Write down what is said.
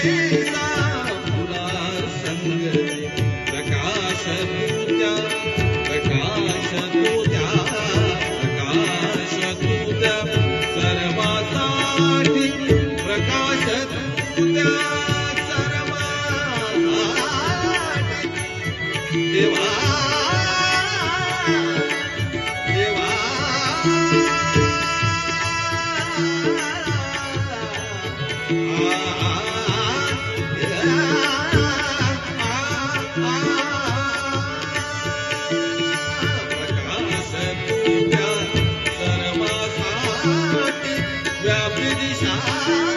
पु प्रकाश पूजा प्रकाश पूजा प्रकाश पूजा सर्व प्रकाश पूजा सर्व देवा व्यापी दिशा